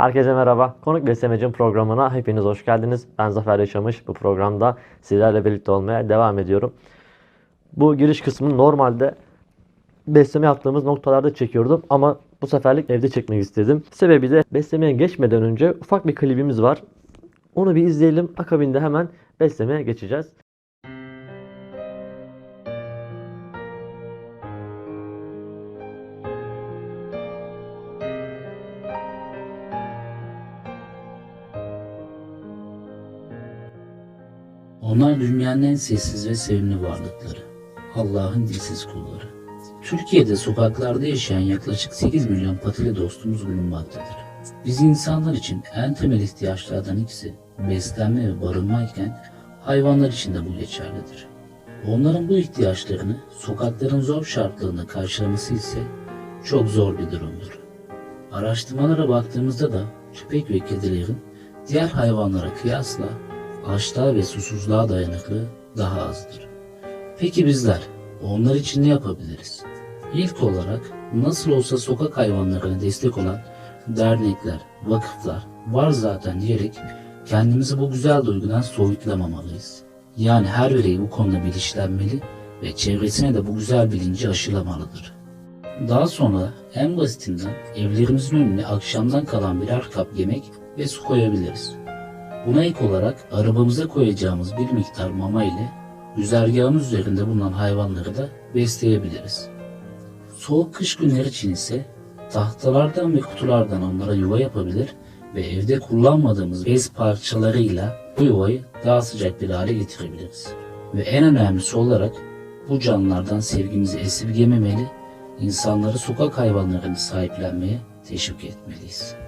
Herkese merhaba. Konuk Beslemecim programına hepiniz hoş geldiniz. Ben Zafer Yaşamış. Bu programda sizlerle birlikte olmaya devam ediyorum. Bu giriş kısmını normalde besleme yaptığımız noktalarda çekiyordum ama bu seferlik evde çekmek istedim. Sebebi de beslemeye geçmeden önce ufak bir klibimiz var. Onu bir izleyelim. Akabinde hemen beslemeye geçeceğiz. Onlar dünyanın en sessiz ve sevimli varlıkları. Allah'ın dilsiz kulları. Türkiye'de sokaklarda yaşayan yaklaşık 8 milyon patili dostumuz bulunmaktadır. Biz insanlar için en temel ihtiyaçlardan ikisi beslenme ve barınmayken hayvanlar için de bu geçerlidir. Onların bu ihtiyaçlarını sokakların zor şartlarında karşılaması ise çok zor bir durumdur. Araştırmalara baktığımızda da köpek ve kedilerin diğer hayvanlara kıyasla açlığa ve susuzluğa dayanıklı daha azdır. Peki bizler onlar için ne yapabiliriz? İlk olarak nasıl olsa sokak hayvanlarına destek olan dernekler, vakıflar var zaten diyerek kendimizi bu güzel duygudan soyutlamamalıyız. Yani her birey bu konuda bilinçlenmeli ve çevresine de bu güzel bilinci aşılamalıdır. Daha sonra en basitinden evlerimizin önüne akşamdan kalan birer kap yemek ve su koyabiliriz. Buna ek olarak arabamıza koyacağımız bir miktar mama ile güzergahımız üzerinde bulunan hayvanları da besleyebiliriz. Soğuk kış günleri için ise tahtalardan ve kutulardan onlara yuva yapabilir ve evde kullanmadığımız bez parçalarıyla bu yuvayı daha sıcak bir hale getirebiliriz. Ve en önemlisi olarak bu canlılardan sevgimizi esirgememeli, insanları sokak hayvanlarını sahiplenmeye teşvik etmeliyiz.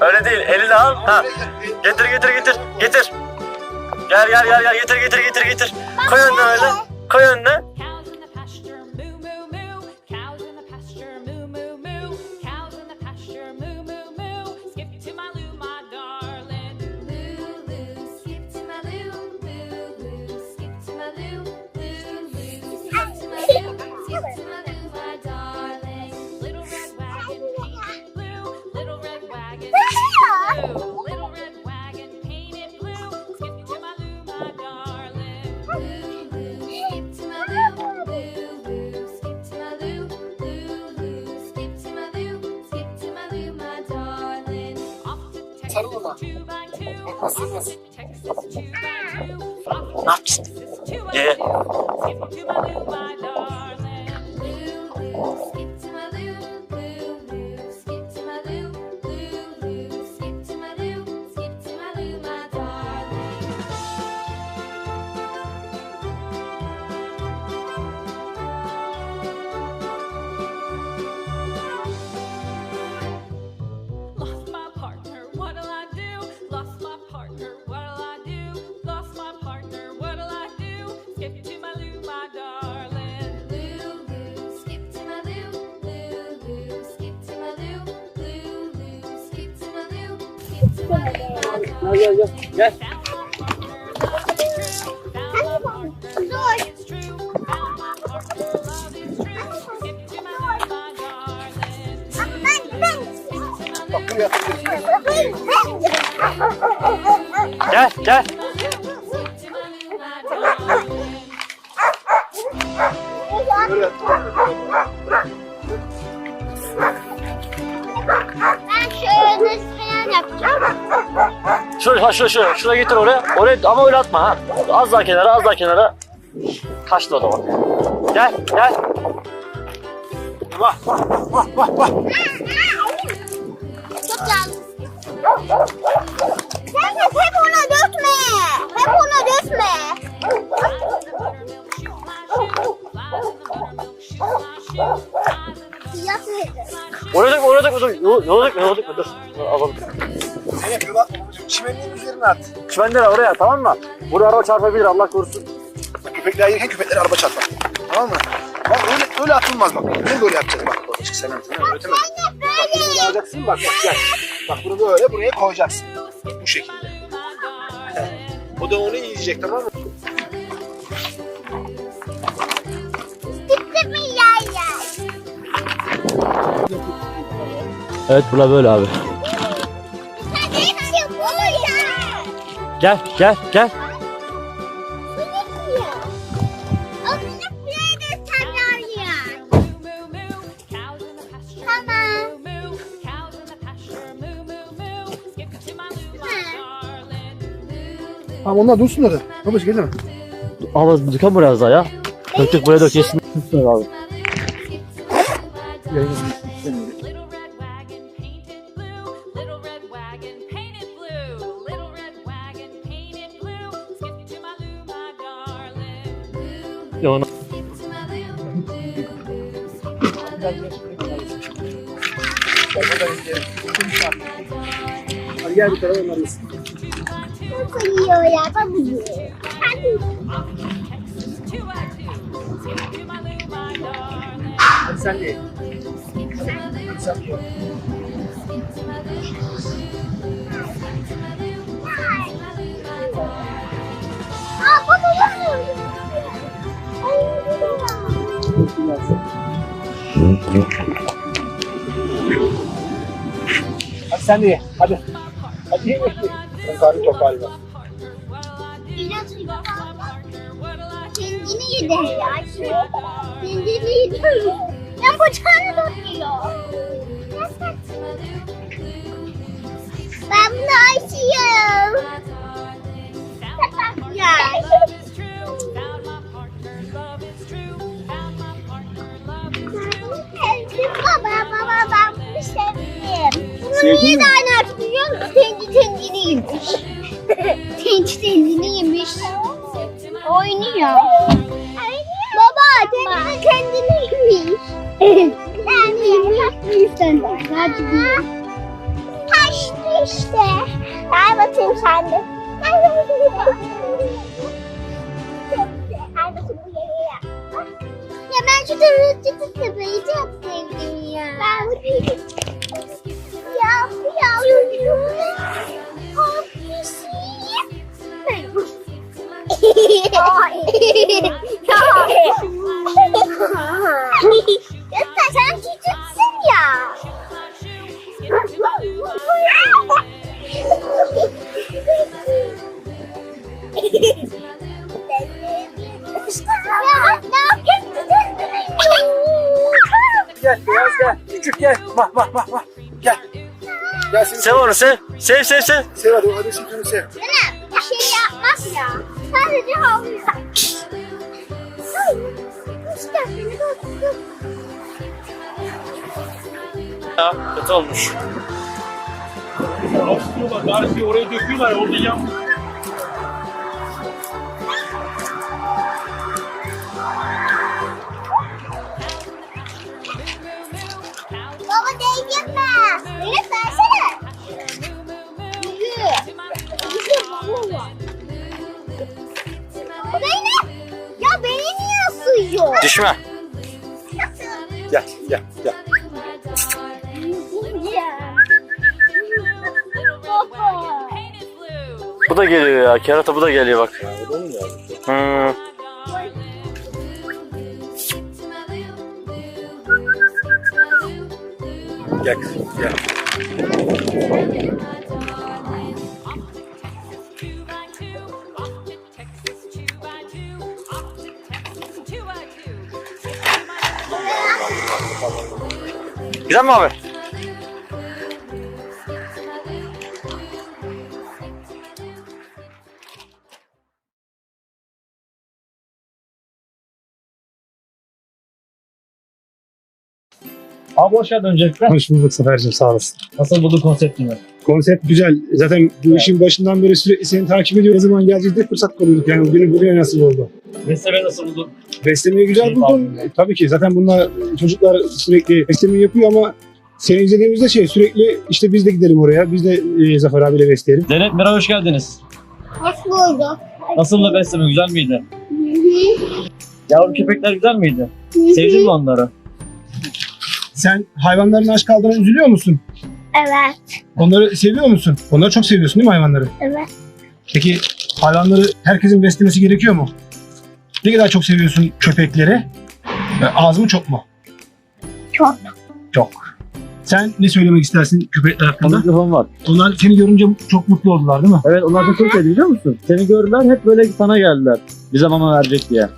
Öyle değil. Elini al. Ha. Getir getir getir. Getir. Gel gel gel gel getir getir getir getir. Koy önüne öyle. Koy önüne. Not. Yeah. Gel gel. my loo, my darling. Böyle. Şuraya, ha, şuraya, şuraya, şuraya getir oraya. Oraya ama öyle atma ha. Az daha kenara, az daha kenara. Kaçtı o zaman. Gel, gel. Vah vah vah vah vah. Çok yalnız. Sen hep, hep ona dökme. Hep ona dökme. Oraya dökme, oraya dökme. Dur. Yola dökme, yola dökme. Dur. Alalım. Ne yapıyor bak? Çimenliğin üzerine at. Çimenleri oraya tamam mı? Burada araba çarpabilir Allah korusun. Köpekler yerken köpekler araba çarpar. Tamam mı? Bak öyle, öyle atılmaz bak. Bunu böyle yapacağız bak. Bak sen sen de Bak bunu böyle. alacaksın bak bak gel. Bak bunu böyle buraya koyacaksın. Bu şekilde. He. O da onu yiyecek tamam mı? Evet bura böyle abi. İn the pasture. Tamam. Onlar dursun orada. Babacı gelme. Ama dökün biraz daha ya. Dök dök buraya dök yesin. abi. Hadi gel bir tarafa onlar yesin. Nasıl yiyor ya? Yiyor. Hadi. Hadi sen de. Hadi sen de. Aa baba yapıyor. Hadi sen de ye. Hadi. Hadi ye. Senin karnın tok galiba. Kendini yedi ya. Kendini yedi. Ben bıçağını tutuyor. Ben bunu açıyorum. Ya. Ben bunu sevdim. Bunu niye tane açmıyor? Kendi kendini yemiş. Kendi kendini yemiş. Oynuyor. Baba kendi kendini yemiş. Yani yemiş senden. Hadi gidelim. Kaçtı işte. Ver bakayım sen de. Ya ben şu tırıcı tepeyi Gel beyaz gel. Küçük gel. Mah mah mah mah. Gel. Gel seni Sev onu sev. Sev sev sev. Sev hadi. Hadi sütünü sev. Bir şey yapmaz ya. Sadece havlıyor. Hayır. İşte beni tuttu. Ya, kötü olmuş. Aslında daha şey oraya döküyorlar orada yan. Düşme. Gel gel gel. Bu da geliyor ya. Kerata bu da geliyor bak. Hmm. Gel gel. Güzel mi abi? Abi hoş geldin öncelikle. Hoş bulduk Zafer'cim sağ olasın. Nasıl buldun konseptini? Konsept güzel. Zaten bu işin başından beri sürekli seni takip ediyor. Ne zaman geleceğiz de fırsat koluyorduk. Yani bugün bugüne nasıl oldu? Besleme nasıl buldun? Beslemeyi güzel Keyif buldum. aldın? E, Tabii ki zaten bunlar çocuklar sürekli besleme yapıyor ama seni izlediğimizde şey sürekli işte biz de gidelim oraya. Biz de e, Zafer abiyle besleyelim. Zeynep Mira hoş geldiniz. Hoş bulduk. Nasıldı besleme güzel miydi? Yavru köpekler güzel miydi? Sevdin mi onları? Sen hayvanların aç kaldığına üzülüyor musun? Evet. Onları seviyor musun? Onları çok seviyorsun değil mi hayvanları? Evet. Peki hayvanları herkesin beslemesi gerekiyor mu? Ne kadar çok seviyorsun köpekleri? E, Az mı çok mu? Çok. Çok. Sen ne söylemek istersin köpekler hakkında? mikrofon var. Onlar seni görünce çok mutlu oldular değil mi? Evet onlar da çok sevdi biliyor musun? Seni gördüler hep böyle sana geldiler. Bize mama verecek diye.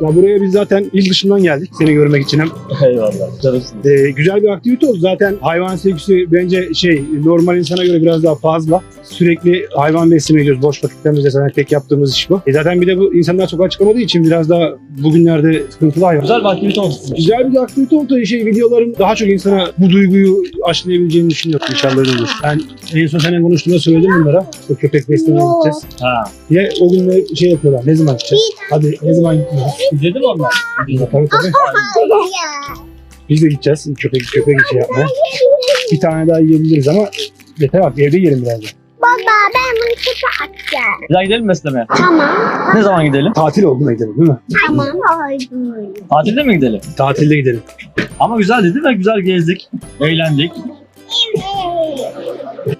Ya buraya biz zaten il dışından geldik seni görmek için. Hem Eyvallah. Canımsın. e, güzel bir aktivite oldu. Zaten hayvan sevgisi bence şey normal insana göre biraz daha fazla. Sürekli hayvan gidiyoruz. Boş vakitlerimizde zaten tek yaptığımız iş bu. E zaten bir de bu insanlar sokağa çıkamadığı için biraz daha bugünlerde sıkıntılı hayvan. Güzel bir aktivite olsun. Güzel bir aktivite oldu. Şey, videolarım daha çok insana bu duyguyu aşılayabileceğini düşünüyorum. İnşallah öyle olur. Ben en son seninle konuştuğumda söyledim bunlara. İşte köpek beslemeye gideceğiz. Ha. Ya o gün de şey yapıyorlar. Ne zaman gideceğiz? Hadi ne zaman gitmiyoruz? İzledin mi onlar? Tabii tabii. Ya. Biz de gideceğiz köpek köpek işi yapmaya. Bir tane daha yiyebiliriz ama yeter bak evde yiyelim biraz da. Baba ben bunu çöpe atacağım. Bir daha gidelim mi beslemeye? Tamam. Ne zaman gidelim? Tatil olduğuna gidelim değil mi? Tamam. Haydi. Tatilde mi gidelim? Tatilde gidelim. Ama güzeldi değil mi? Güzel gezdik. Eğlendik.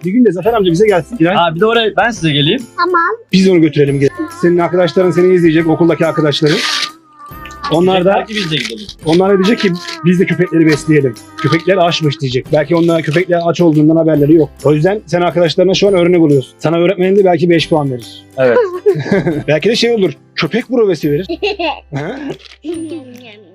Bir gün de Zafer amca bize gelsin. İlay. Ha bir de oraya ben size geleyim. Tamam. Biz de onu götürelim. Senin arkadaşların seni izleyecek okuldaki arkadaşların. Onlar da Belki biz de gidelim. onlar da diyecek ki biz de köpekleri besleyelim. Köpekler açmış diyecek. Belki onlar köpekler aç olduğundan haberleri yok. O yüzden sen arkadaşlarına şu an örnek oluyorsun. Sana öğretmenin de belki 5 puan verir. Evet. belki de şey olur. Köpek provesi verir. Ha? Yum, yum, yum.